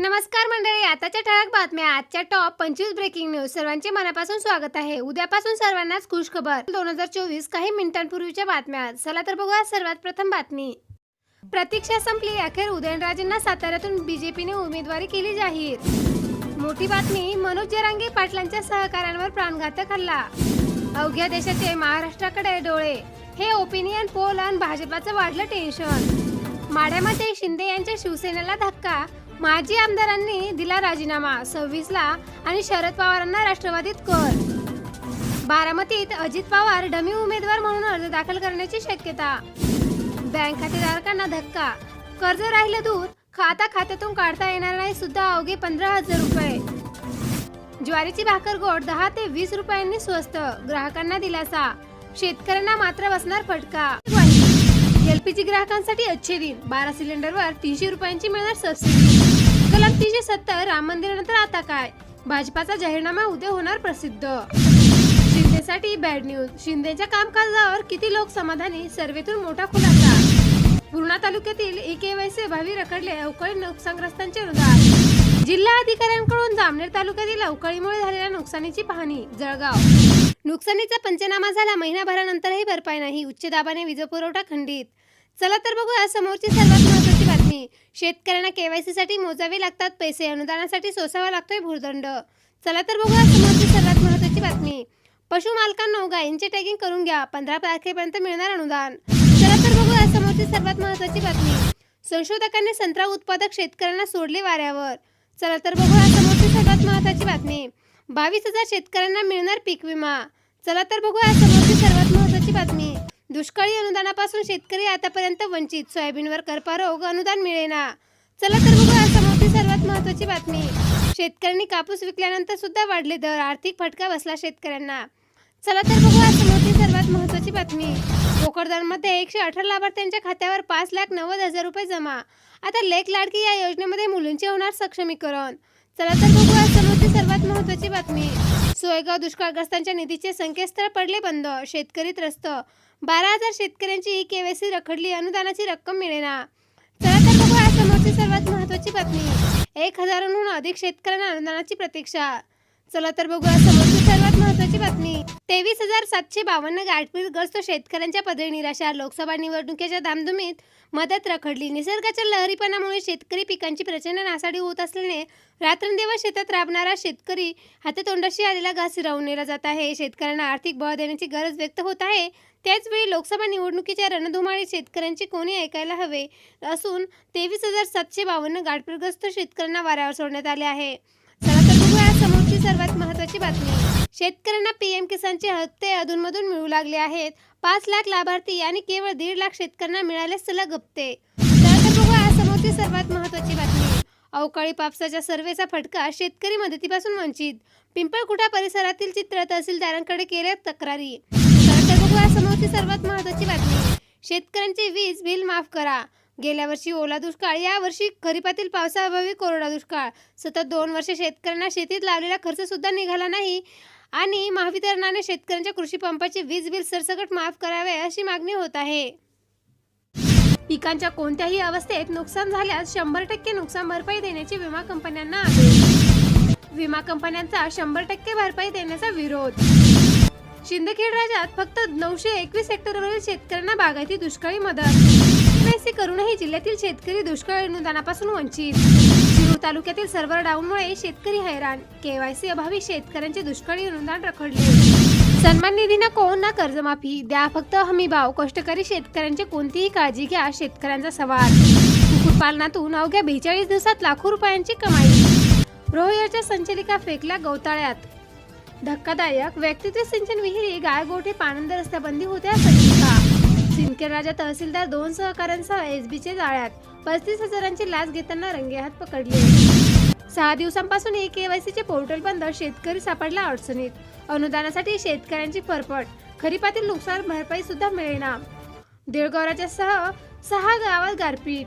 नमस्कार मंडळी आताच्या ठळक बातम्या आजच्या टॉप पंचवीस ब्रेकिंग न्यूज सर्वांचे मनापासून स्वागत आहे. उद्यापासून सर्वांनाच खुश खबर दोन हजार चोवीस काही मिनिटांपूर्वीच्या बातम्या. चला तर बघूया सर्वात प्रथम बातमी. प्रतीक्षा संपली. अखेर उदयनराजेंना साताऱ्यातून बीजेपीने उमेदवारी केली जाहीर. मोठी बातमी मनोज जरांगे पाटलांच्या सहकाऱ्यांवर प्राणघातक हल्ला. अवघ्या देशाचे महाराष्ट्राकडे डोळे. हे ओपिनियन पोल आणि भाजपाचं वाढलं टेन्शन माढ्यामध्ये शिंदे यांच्या शिवसेनेला धक्का. माजी आमदारांनी दिला राजीनामा सव्वीसला आणि शरद पवारांना राष्ट्रवादीत कर. बारामतीत अजित पवार डमी उमेदवार म्हणून अर्ज दाखल करण्याची शक्यता. बँक खातेधारकांना धक्का. कर्ज राहिलं दूर खाता खात्यातून काढता येणार नाही सुद्धा अवघे पंधरा हजार रुपये. ज्वारीची भाकर गोड दहा ते वीस रुपयांनी स्वस्त ग्राहकांना दिलासा. शेतकऱ्यांना मात्र बसणार फटका. एलपीजी ग्राहकांसाठी अच्छे दिन. बारा सिलेंडरवर तीनशे रुपयांची मिळणार सबसिडी. कलम सत्तर राम मंदिरानंतर आता काय? भाजपाचा जाहीरनामा उद्या होणार प्रसिद्ध. शिंदेसाठी बॅड न्यूज शिंदेच्या कामकाजावर किती लोक समाधानी? सर्वेतून मोठा खुलासा. पूर्णा तालुक्यातील एके केवायसी अभावी रखडले अवकाळी नुकसानग्रस्तांचे अनुदान. जिल्हा अधिकाऱ्यांकडून जामनेर तालुक्यातील अवकाळीमुळे झालेल्या नुकसानीची पाहणी जळगाव. नुकसानीचा पंचनामा झाला महिनाभरानंतरही भरपाई नाही उच्च दाबाने वीज पुरवठा खंडित. चला तर बघूया समोरची सर्वात महत्वाची बातमी शेतकऱ्यांना केवायसी साठी मोजावे लागतात पैसे अनुदानासाठी सोसावा लागतोय भूर्दंड. चला तर बघूया समोरची सर्वात महत्वाची बातमी. पशु मालकांना गायींचे टॅगिंग करून घ्या पंधरा तारखेपर्यंत मिळणार अनुदान. चला तर बघूया समोरची सर्वात महत्वाची बातमी. संशोधकांनी संत्रा उत्पादक शेतकऱ्यांना सोडले वाऱ्यावर. चला तर बघूया समोरची सर्वात महत्वाची बातमी. बावीस हजार शेतकऱ्यांना मिळणार पीक विमा. चला तर बघूया समोरची सर्वात महत्वाची बातमी. दुष्काळी अनुदानापासून शेतकरी आतापर्यंत वंचित. सोयाबीनवर करपारोग अनुदान मिळेना. चला तर बघूया समोरची सर्वात महत्वाची बातमी. शेतकऱ्यांनी कापूस विकल्यानंतर सुद्धा वाढले दर. आर्थिक फटका बसला शेतकऱ्यांना. चला तर बघूया समोरची सर्वात महत्वाची बातमी. भोकरदनमध्ये एकशे अठरा लाभार्थ्यांच्या खात्यावर पाच लाख नव्वद हजार रुपये जमा. आता लेख लाडकी या योजनेमध्ये मुलींचे होणार सक्षमीकरण. चला तर बघूया समोरची सर्वात महत्वाची बातमी. सोयगाव दुष्काळग्रस्तांच्या निधीचे संकेतस्थळ पडले बंद शेतकरी त्रस्त. बारा हजार शेतकऱ्यांची ई केवायसी रखडली अनुदानाची रक्कम मिळेना. चला तर आज समोरची सर्वात महत्वाची बातमी. एक हजारांहून अधिक शेतकऱ्यांना अनुदानाची प्रतीक्षा. चला तर बघूया आज महत्वाची बातमी. तेवीस हजार सातशे बावन्न गाठपीटग्रस्त शेतकऱ्यांच्या पदरी निराशा लोकसभा निवडणुकीच्या धामधुमीत मदत रखडली. निसर्गाच्या लहरीपणामुळे शेतकरी पिकांची प्रचंड नासाडी होत असल्याने रात्रंदिवस शेतात राबणारा शेतकरी हातातोंडाशी आलेला घास हिरावून नेला जात आहे. शेतकऱ्यांना आर्थिक बळ देण्याची गरज व्यक्त होत आहे. त्याचवेळी लोकसभा निवडणुकीच्या रणधुमाळी शेतकऱ्यांची कोणी ऐकायला हवे असून तेवीस हजार सातशे बावन्न गाठपीटग्रस्त शेतकऱ्यांना वाऱ्यावर सोडण्यात आले आहे. चला तर बघूया समोरची सर्वात महत्वाची बातमी. शेतकऱ्यांना पीएम किसानचे हप्ते अधूनमधून मिळू लागले आहेत. पाच लाख लाभार्थी आणि केवळ दीड लाख शेतकऱ्यांना मिळाले सलग हप्ते समोरची सर्वात महत्वाची बातमी. अवकाळी पावसाच्या सर्वेचा फटका शेतकरी मदतीपासून वंचित. पिंपळकुटा परिसरातील चित्र तहसीलदारांकडे केल्या तक्रारी. समोरची सर्वात महत्वाची बातमी. शेतकऱ्यांचे वीज बिल माफ करा. गेल्या वर्षी ओला दुष्काळ या वर्षी खरीपातील पावसाअभावी कोरडा दुष्काळ. सतत दोन वर्षे शेतकऱ्यांना शेतीत लावलेला खर्च सुद्धा निघाला नाही. आणि महावितरणाने शेतकऱ्यांच्या कृषी पंपाचे वीज बिल सरसकट माफ करावे अशी मागणी होत आहे. पिकांच्या कोणत्याही अवस्थेत नुकसान झाल्यास शंभर टक्के नुकसान भरपाई देण्याची विमा कंपन्यांना आदेश. विमा कंपन्यांचा शंभर टक्के भरपाई देण्याचा विरोध. शिंदखेड राज्यात फक्त नऊशे एकवीस हेक्टरवरील शेतकऱ्यांना बागायती दुष्काळी मदत. करूनही जिल्ह्यातील शेतकरी दुष्काळ अनुदानापासून वंचित. शिरूर तालुक्यातील सर्व्हर डाऊनमुळे शेतकरी हैराण. केवायसी अभावी शेतकऱ्यांचे दुष्काळी अनुदान रखडले. सन्मान निधीनं कोण ना कर्जमाफी. द्या फक्त हमी भाव. कष्टकरी शेतकऱ्यांची कोणतीही काळजी घ्या शेतकऱ्यांचा सवाल. कुक्कुटपालनातून अवघ्या बेचाळीस दिवसात लाखो रुपयांची कमाई. रोहयाच्या संचालिका फेकल्या गवताळ्यात. धक्कादायक. व्यक्तित्व सिंचन विहिरी गायगोठे पाणंद रस्त्याबंदी होत्या संचिका सिंदखेड राजा तहसीलदार दोन सहकाऱ्यांसह एसबीचे जाळ्यात. पस्तीस हजारांची लाच घेताना रंगेहात पकडले सहा दिवसांपासून ई केवायसीचे पोर्टल बंद शेतकरी सापडला अडचणीत. अनुदानासाठी शेतकऱ्यांची फरफट खरीपातील नुकसान भरपाई सुद्धा मिळेना. देळगावच्या सह सहा गावात गारपीट.